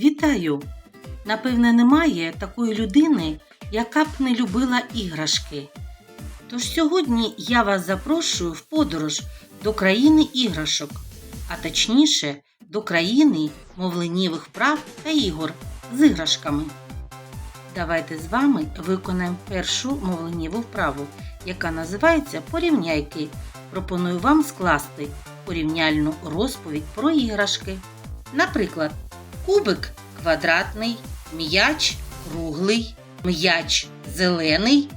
Вітаю! Напевне, немає такої людини, яка б не любила іграшки. Тож сьогодні я вас запрошую в подорож до країни іграшок, а точніше до країни мовленнєвих прав та ігор з іграшками. Давайте з вами виконаємо першу мовленнєву вправу, яка називається Порівняйки. Пропоную вам скласти порівняльну розповідь про іграшки. Наприклад, кубик квадратний, м'яч круглий, м'яч зелений,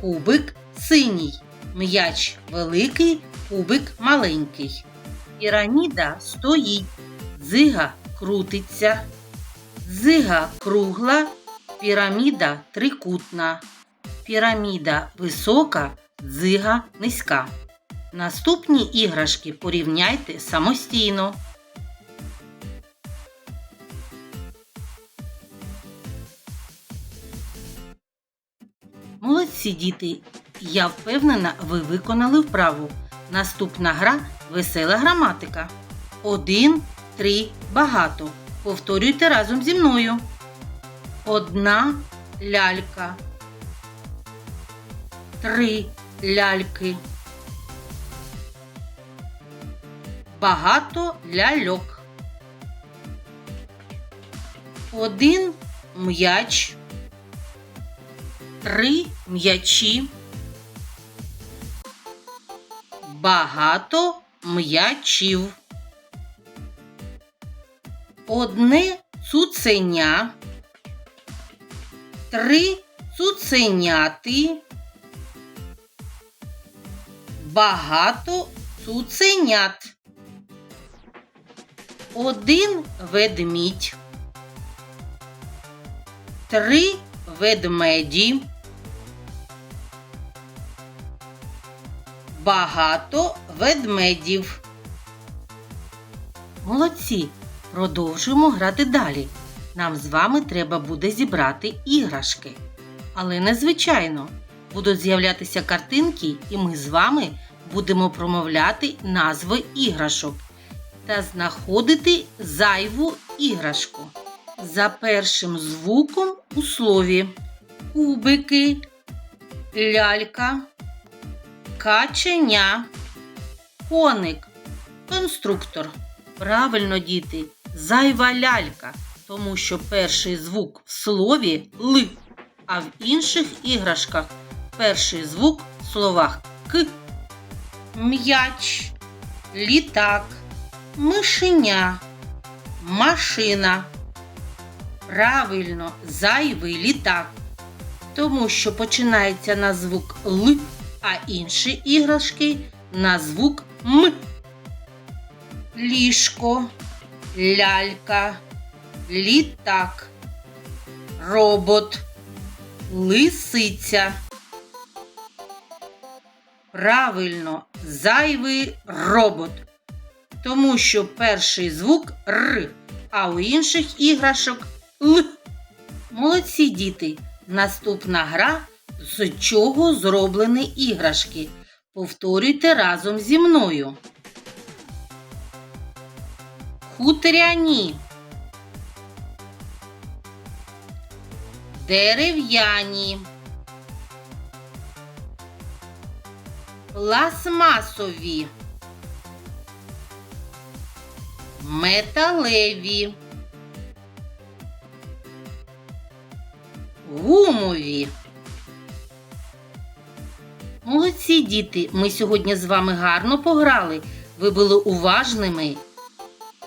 кубик синій, м'яч великий, кубик маленький. Піраміда стоїть, дзига крутиться, дзига кругла, піраміда трикутна, піраміда висока, дзига низька. Наступні іграшки порівняйте самостійно. Молодці діти! Я впевнена, ви виконали вправу. Наступна гра весела граматика. Один, три, багато. Повторюйте разом зі мною. Одна лялька. Три ляльки. Багато ляльок. Один м'яч. Три м'ячі. Багато м'ячів. Одне цуценя. Три цуценяти. Багато цуценят. Один ведмідь. Три ведмеді. Багато ведмедів. Молодці. Продовжуємо грати далі. Нам з вами треба буде зібрати іграшки. Але незвичайно. Будуть з'являтися картинки, і ми з вами будемо промовляти назви іграшок та знаходити зайву іграшку. За першим звуком у слові кубики, лялька, каченя, коник, конструктор. Правильно, діти, зайва лялька, тому що перший звук в слові Л, а в інших іграшках перший звук в словах К. М'яч, літак, мишеня, машина. Правильно, зайвий літак. Тому що починається на звук Л, а інші іграшки на звук М. Ліжко, лялька, літак, робот, лисиця. Правильно, зайвий робот. Тому що перший звук Р, а у інших іграшок Л. Молодці діти. Наступна гра з чого зроблені іграшки. Повторюйте разом зі мною. Хутряні. Дерев'яні. Пластмасові. Металеві. Гумові. Молодці діти, ми сьогодні з вами гарно пограли. Ви були уважними.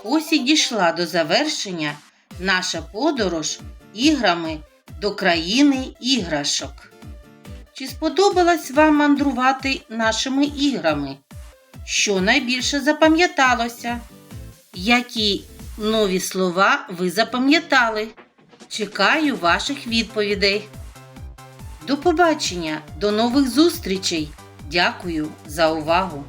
Ось і дійшла до завершення наша подорож іграми до країни іграшок. Чи сподобалось вам мандрувати нашими іграми? Що найбільше запам'яталося? Які нові слова ви запам'ятали? Чекаю ваших відповідей. До побачення, до нових зустрічей. Дякую за увагу!